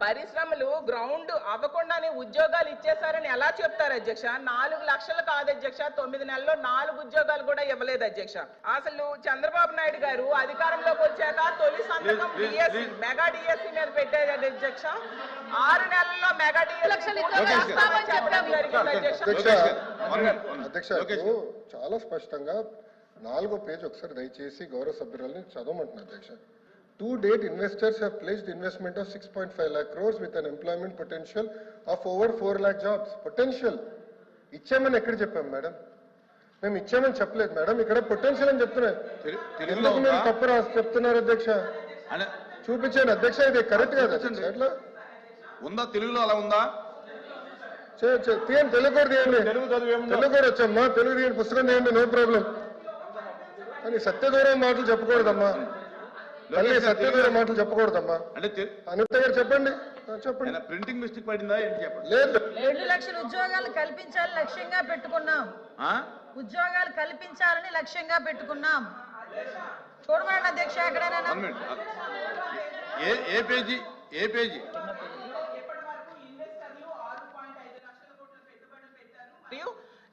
పరిశ్రమలు గ్రౌండ్ అవ్వకుండానే ఉద్యోగాలు ఇచ్చేశారని ఎలా చెప్తారు అధ్యక్ష? నాలుగు లక్షలు కాదు అధ్యక్ష తొమ్మిది నెలల్లో నాలుగు ఉద్యోగాలు కూడా ఇవ్వలేదు అధ్యక్ష. అసలు చంద్రబాబు నాయుడు గారు అధికారంలోకి వచ్చాక తొలి సంతకం డిఎస్సి. మెగా డిఎస్సి మీద పెట్టారు అధ్యక్ష. ఆరు నెలల్లో మెగా లక్షలు డిఎస్సి చాలా స్పష్టంగా నాలుగో పేజ్ ఒకసారి దయచేసి గౌరవ సభ్యురాలని చదవమంటున్నా అధ్యక్ష. To date investors have placed investment of six point five lakh crores with an employment potential of over four lakh jobs potential ఇచ్చామని ఎక్కడ చెప్పాం మేడం మేము ఇచ్చామని చెప్పలేదు మేడం ఇక్కడ పొటెన్షియల్ అని తెలుగులో ఎందుకు మీరు? తప్పు రాసి చెప్తున్నారు అధ్యక్ష? చూపించాను అధ్యక్ష ఇది కరెక్ట్ కాదు ఎట్లా? ఉందా? తెలుగులో అలా ఉందా? తీయండి తెలుగు కూడా తీయండి. తెలుగు చదువు తెలుగు కూడా వచ్చమ్మా తెలుగు తీయండి పుస్తకం తీయండి నో ప్రాబ్లం. కానీ సత్యదూరం మాటలు చెప్పకూడదమ్మా. మళ్ళీ సత్యదూరం మాటలు చెప్పకూడదమ్మా. అంటే అనిత గారు చెప్పండి. చెప్పండి. ప్రింటింగ్ మిస్టేక్ పడిందా ఏంటి చెప్పండి. లేదు. రెండు లక్షల ఉద్యోగాలు కల్పించాలని లక్ష్యంగా పెట్టుకున్నాం. ఆ? ఉద్యోగాలు కల్పించాలని లక్ష్యంగా పెట్టుకున్నాం. చూడమండి అధ్యక్ష ఎక్కడైనా. ఏ పేజీ? ఏ పేజీ?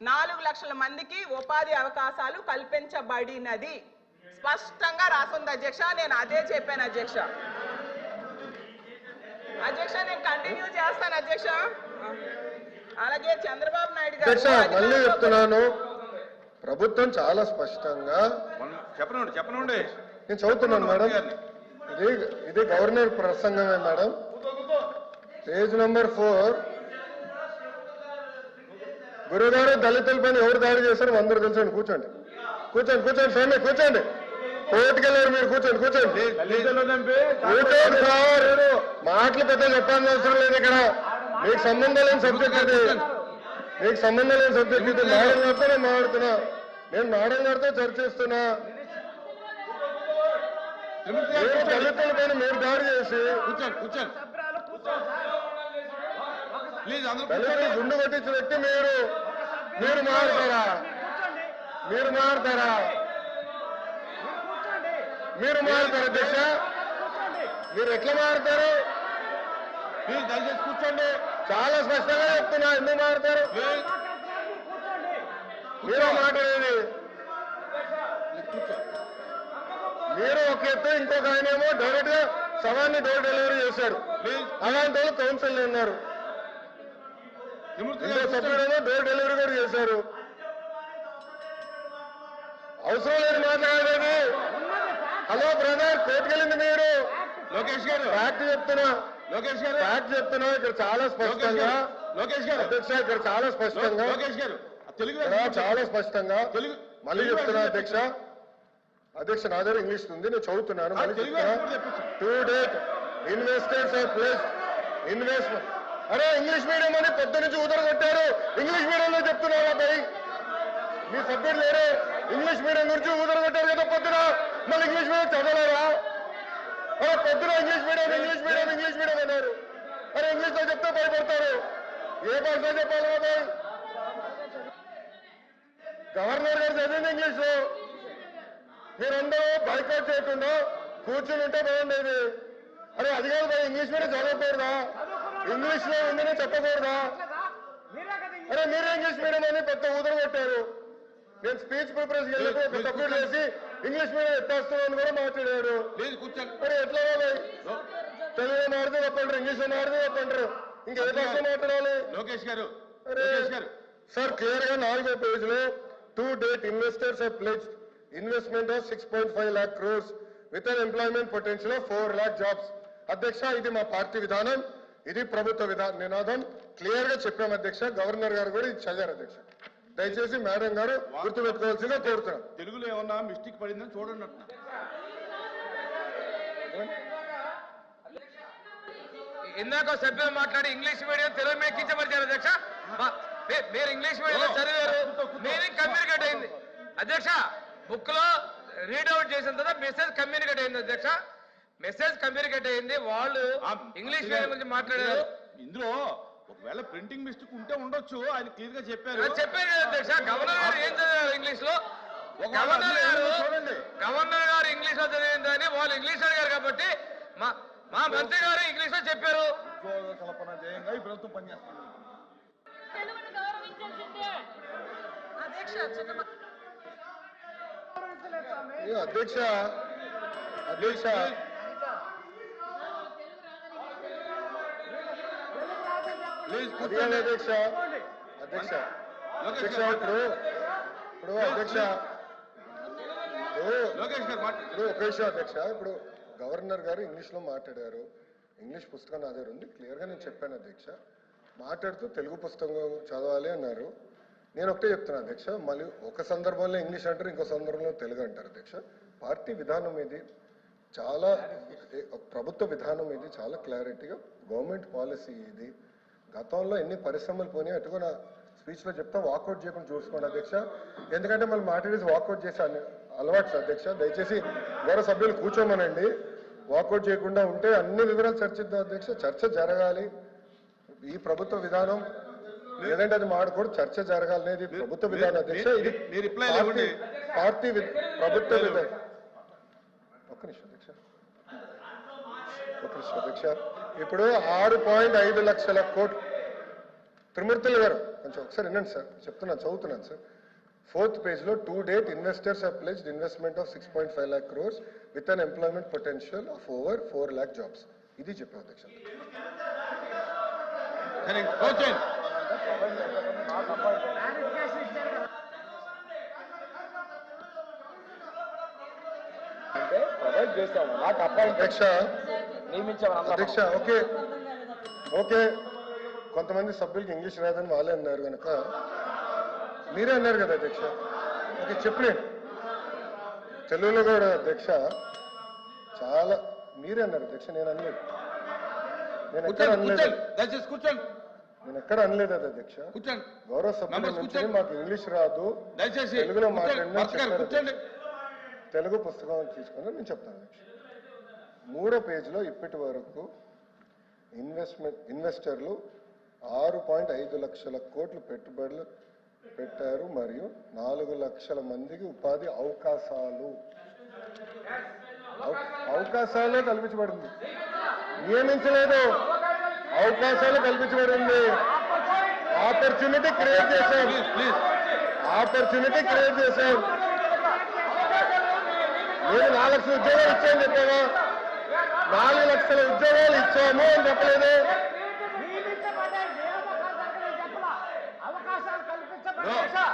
నాలుగు లక్షల మందికి ఉపాధి అవకాశాలు కల్పించబడినది. స్పష్టంగా రాసుంది అధ్యక్ష. నేను అదే చెప్పాను అధ్యక్ష. అధ్యక్ష నేను కంటిన్యూ చేస్తాను అధ్యక్ష. అలాగే చంద్రబాబు నాయుడు గారు మళ్ళీ చెప్తున్నాను. ప్రభుత్వం చాలా స్పష్టంగా చెప్పనండి చెప్పనండి. నేను చదువుతున్నాను మేడం. ఇది ఇది గవర్నర్ ప్రసంగమే మేడం. Page number four. గురుగారు దళితుల పైన ఎవరు దాడి చేశారో అందరూ తెలుసండి కూర్చోండి. కూర్చోండి కూర్చోండి స్వామి కూర్చోండి. కోర్టుకి వెళ్ళారు మీరు కూర్చోండి కూర్చోండి. కూర్చోండి సార్. మాటలు పెద్ద చెప్పాల్సిన అవసరం లేదు ఇక్కడ. మీకు సంబంధం లేని సబ్జెక్ట్ ఇది. మీకు సంబంధం లేని సబ్జెక్ట్ ఇది. మేడం గారితో నేను మాట్లాడుతున్నా. నేను మేడం గారితో చర్చిస్తున్నా. దళితుల పైన మీరు దాడి చేసి దళితులు కూర్చోండి. గుండు కొట్టించిన వ్యక్తి మీరు. మీరు మారుతారా? మీరు మారుతారా? మీరు మారుతారు అధ్యక్ష. మీరు ఎట్లా మారుతారు? ప్లీజ్ దయచేసి కూర్చోండి. చాలా స్పష్టంగా చెప్తున్నా ఎందుకు మారుతారు? మీరే మాట్లాడేది మీరు ఒక ఎత్తు ఇంకొక ఆయనేమో డైరెక్ట్గా సవాన్ని డోర్ డెలివరీ ప్లీజ్ అలాంటి వాళ్ళు కౌన్సిల్ ఉన్నారు. సభ్యుడేమో డోర్ డెలివరీ కూడా చేశారు. అవసరం లేదు మాట్లాడేది. హలో బ్రదర్ కోర్టుకెళ్ళింది మీరు? లోకేష్ గారు. ఫ్యాక్ట్ చెప్తున్నా. లోకేష్ గారు. ఫ్యాక్ట్ చెప్తున్నా ఇక్కడ చాలా స్పష్టంగా. లోకేష్ గారు. అధ్యక్ష ఇక్కడ చాలా స్పష్టంగా. లోకేష్ గారు. తెలుగు చాలా స్పష్టంగా. తెలుగు మళ్ళీ చెప్తున్నా అధ్యక్ష. అధ్యక్ష నా దగ్గర ఇంగ్లీష్ ఉంది నేను చదువుతున్నాను. To date investors place investment అరే ఇంగ్లీష్ మీడియం అని పొద్దు నుంచి ఉదర కొట్టారు. ఇంగ్లీష్ మీడియంలో చెప్తున్నారా భయ్ మీ సబ్జెక్ట్ లేరు ఇంగ్లీష్ మీడియం గురించి కొట్టారు కదా పొద్దున. మళ్ళీ ఇంగ్లీష్ మీడియం చదవలేరా అరే పొద్దున English medium English medium English medium అన్నారు. మరి ఇంగ్లీష్లో చెప్తే భయపడతారు. ఏ భాషలో చెప్పాలి బాబాయ్ గవర్నర్ గారు చదివింది ఇంగ్లీష్లో మీరందరూ బైకౌట్ చేయకుండా కూర్చుని ఉంటే బాగుండేది అరే అది కాదు ఇంగ్లీష్ మీడియం చదవకూడదా? ఇంగ్లీష్లో ఉందని చెప్పకూడదా? అరే మీరే ఇంగ్లీష్ మీడియం అని పెద్ద ఊదర కొట్టారు. నేను స్పీచ్ ప్రిపరేషన్ వెళ్ళినప్పుడు సబ్మిట్ చేసి ఇంగ్లీష్ మీడియం ఎత్తేస్తున్నాను కూడా మాట్లాడారు ప్లీజ్ కూర్చోండి మరి ఎట్లా తెలుగు మాడితే తప్పంటారు ఇంగ్లీష్ మాడితే తప్పంటారు ఇంకా భాష మాట్లాడాలి? లోకేష్ గారు సార్ క్లియర్గా నాలుగో పేజ్లో to date investors have pledged investment of six point five lakh crores with an employment potential of four lakh jobs అధ్యక్ష ఇది మా పార్టీ విధానం ఇది ప్రభుత్వ విధానం నినాదం. క్లియర్గా చెప్పాం అధ్యక్ష గవర్నర్ గారు కూడా ఇది చదివారు అధ్యక్ష. దయచేసి మేడం గారు గుర్తుపెట్టుకోవాల్సిందిగా కోరుతున్నాం. తెలుగులో ఏమన్నా మిస్టేక్ పడిందని చూడండి. ఇందాక సభ్యులు మాట్లాడి ఇంగ్లీష్ మీడియం తెలుగు మీద కించపరిచారు అధ్యక్ష. మీరు ఇంగ్లీష్ మీడియం చదివారు. మీనింగ్ కమ్యూనికేట్ అయింది. అధ్యక్ష బుక్లో రీడౌట్ చేసిన తర్వాత మెసేజ్ కమ్యూనికేట్ అయింది అధ్యక్ష. మెసేజ్ కమ్యూనికేట్ అయింది. వాళ్ళు ఇంగ్లీష్ మీడియం గురించి మాట్లాడారు. ఇందులో ఒకవేళ ప్రింటింగ్ మిస్టేక్ ఉంటే ఉండొచ్చు. ఆయన క్లియర్గా చెప్పారు చెప్పారు కదా అధ్యక్ష. గవర్నర్ గారు ఏం చదివారు ఇంగ్లీష్లో గవర్నర్ గారు గవర్నర్ గారు ఇంగ్లీష్లో చదివిందని వాళ్ళు ఇంగ్లీష్ అడిగారు కాబట్టి మా మా మంత్రి గారు ఇంగ్లీష్లో చెప్పారు. కల్పన ధ్యేయంగా ఈ ప్రభుత్వం పనిచేస్తుంది. అధ్యక్ష అధ్యక్ష. ప్లీజ్ అధ్యక్ష. అధ్యక్ష. అధ్యక్ష ఇప్పుడు ఇప్పుడు అధ్యక్ష. లోకేష్ గారు ఇప్పుడు ఒక విషయం అధ్యక్ష. ఇప్పుడు గవర్నర్ గారు ఇంగ్లీష్లో మాట్లాడారు. ఇంగ్లీష్ పుస్తకం నా దగ్గర ఉంది. క్లియర్గా నేను చెప్పాను అధ్యక్ష. మాట్లాడుతూ తెలుగు పుస్తకం చదవాలి అన్నారు. నేను ఒకటే చెప్తున్నా అధ్యక్ష. మళ్ళీ ఒక సందర్భంలో ఇంగ్లీష్ అంటారు ఇంకో సందర్భంలో తెలుగు అంటారు అధ్యక్ష. పార్టీ విధానం ఇది చాలా ప్రభుత్వ విధానం ఇది చాలా క్లారిటీగా గవర్నమెంట్ పాలసీ ఇది. గతంలో ఎన్ని పరిశ్రమలు పోయినాయి అటు కూడా స్పీచ్లో చెప్తా వాకౌట్ చేయకుండా చూసుకోండి అధ్యక్ష. ఎందుకంటే మళ్ళీ మాట్లాడేసి వాకౌట్ చేసే అలవాటు సార్ అధ్యక్ష. దయచేసి గౌరవ సభ్యులు కూర్చోమనండి. వాకౌట్ చేయకుండా ఉంటే అన్ని వివరాలు చర్చిద్దాం అధ్యక్ష. చర్చ జరగాలి. ఈ ప్రభుత్వ విధానం లేదంటే అది మాడకూడదు చర్చ జరగాలనేది ప్రభుత్వ విధానం అధ్యక్ష. ఇది పార్టీ- ప్రభుత్వ విధానం. ఒక్క నిమిషం అధ్యక్ష. అధ్యక్ష ఇప్పుడు ఆరు పాయింట్ ఐదు లక్షల కోట్లు. త్రిమూర్తులు గారు కొంచెం ఒకసారి వినండి సార్. చెప్తున్నాను చదువుతున్నాను సార్. ఫోర్త్ పేజ్లో to date investors have pledged investment of six point five lakh crores with an employment potential of over four lakh jobs ఇది చెప్పాం అధ్యక్ష అంటే ప్రొవైడ్ చేశాము నాకు అపాయింట్ అధ్యక్ష ఓకే. ఓకే. కొంతమంది సభ్యులకి ఇంగ్లీష్ రాదని వాళ్ళే అన్నారు కనుక మీరే అన్నారు కదా అధ్యక్ష. ఓకే చెప్పలేండి తెలుగులో కూడా అధ్యక్ష చాలా మీరే అన్నారు అధ్యక్ష నేను అనలేదు. నేను ఎక్కడ అనలేదు. నేను ఎక్కడ అనలేదు అది అధ్యక్ష. గౌరవ సభ్యుల నుంచి. మాకు ఇంగ్లీష్ రాదు. దయచేసి తెలుగులో కూర్చోండి తెలుగు పుస్తకం తీసుకొని నేను చెప్తాను అధ్యక్ష. మూడో పేజీలో ఇప్పటి వరకు ఇన్వెస్ట్మెంట్ ఇన్వెస్టర్లు ఆరు పాయింట్ ఐదు లక్షల కోట్లు పెట్టుబడులు పెట్టారు మరియు నాలుగు లక్షల మందికి ఉపాధి అవకాశాలు. అవ- అవకాశాలే కల్పించబడింది. నియమించలేదు. అవకాశాలు కల్పించబడింది. ఆపర్చునిటీ క్రియేట్ చేశాం. ప్లీజ్ ఆపర్చునిటీ క్రియేట్ చేశాం. నేను నాలుగు లక్షల ఉద్యోగాలు ఇచ్చాను చెప్పావా? నాలుగు లక్షల ఉద్యోగాలు ఇచ్చాము అని చెప్పలేదు.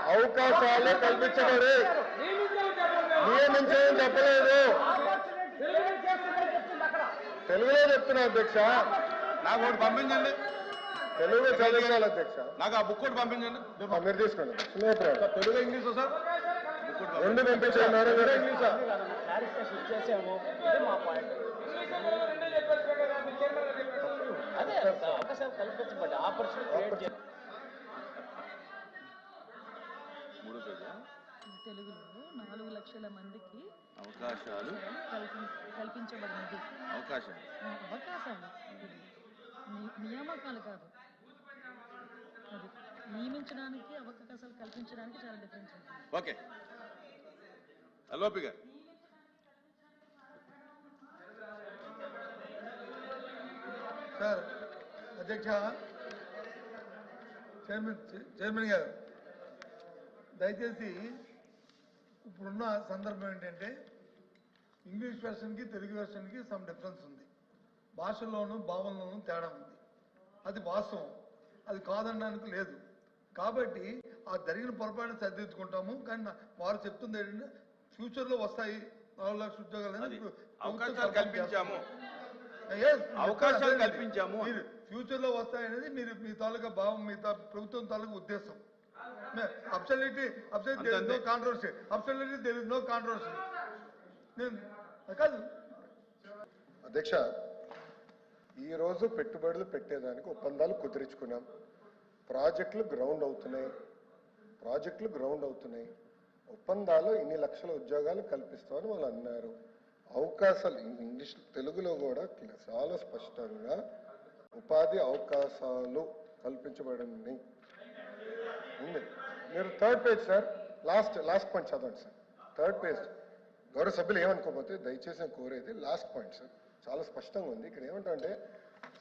అవకాశాలు కల్పించబడి నియమించని చెప్పలేదు. తెలుగులో చెప్తున్నా అధ్యక్ష. నాకు ఒకటి పంపించండి. తెలుగు చదివించాలి అధ్యక్ష. నాకు ఆ బుక్ ఒకటి పంపించండి. మీరు తీసుకోండి. Telugu English sir? రెండు పంపించారు నారాయణ అదే అవకాశాలు కల్పించబడ్డ ఆపర్చునిటీ క్రియేట్ చేయాలి. మూడో పేజా? తెలుగులో నాలుగు లక్షల మందికి అవకాశాలు. కల్పి- కల్పించబడినది అవకాశాలు. ఆ, అవకాశాలు. నియామకాలు కాదు. అది నియమించడానికి అవకాశాలు కల్పించడానికి చాలా డిఫరెన్స్ ఉంటుంది. ఓకే. అలోపి గారు. సార్ అధ్యక్ష చైర్మన్ చైర్మన్ గారు దయచేసి ఇప్పుడున్న సందర్భం ఏంటంటే ఇంగ్లీష్ వెర్షన్కి తెలుగు వెర్షన్కి సమ్ డిఫరెన్స్ ఉంది. భాషల్లోనూ భావనలోనూ తేడా ఉంది. అది వాస్తవం. అది కాదనడానికి లేదు. కాబట్టి ఆ జరిగిన పొరపాటును సరిదిద్దుకుంటాము. కానీ వారు చెప్తుంది ఏంటంటే ఫ్యూచర్లో వస్తాయి నాలుగు లక్షల ఉద్యోగాలు అవకాశాలు కల్పించాము. అవకాశాలు. కల్పించాము. మీరు ఫ్యూచర్లో వస్తాయనేది మీరు మీ తాలూకా భావం మీ ప్రభుత్వం తాలూకా ఉద్దేశం. అబ్సల్యూట్లీ అబ్సల్యూట్ దేర్ నో అంతే. Controversy absolutely there is no controversy నేను కాదు. అధ్యక్ష ఈ రోజు పెట్టుబడులు పెట్టేదానికి ఒప్పందాలు కుదిరించుకున్నాం. ప్రాజెక్టులు గ్రౌండ్ అవుతున్నాయి. ప్రాజెక్టులు గ్రౌండ్ అవుతున్నాయి. ఒప్పందాలు ఇన్ని లక్షల ఉద్యోగాలు కల్పిస్తామని వాళ్ళు అన్నారు. అవకాశాలు ఇంగ్లీష్ తెలుగులో కూడా చాలా స్పష్టంగా ఉపాధి అవకాశాలు కల్పించబడింది ఉంది. మీరు third page sir. Last last point చదవండి సార్. Third page. గౌరవ సభ్యులు ఏమనుకోకపోతే దయచేసి కోరేది లాస్ట్ పాయింట్ సార్. చాలా స్పష్టంగా ఉంది. ఇక్కడ ఏమంటే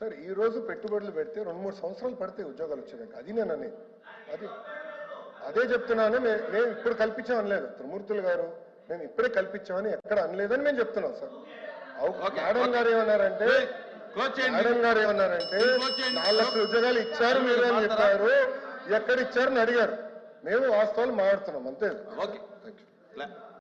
సార్ ఈ రోజు పెట్టుబడులు పెడితే రెండు మూడు సంవత్సరాలు పడితే ఉద్యోగాలు వచ్చేదానికి అది నేను అనేది అది అదే చెప్తున్నాను. నేను ఇప్పుడు కల్పించామని లేదు. త్రిమూర్తులు గారు మేము ఇప్పుడే కల్పించామని ఎక్కడ అనలేదని మేము చెప్తున్నాం సార్. మేడం. గారు ఏమన్నారంటే మేడం గారు ఏమన్నారంటే. నాలుగు లక్షల ఉద్యోగాలు ఇచ్చారు మీరు అని చెప్పారు. ఎక్కడ ఇచ్చారని అడిగారు. మేము వాస్తవాలు మాట్లాడుతున్నాం అంతే. ఓకే.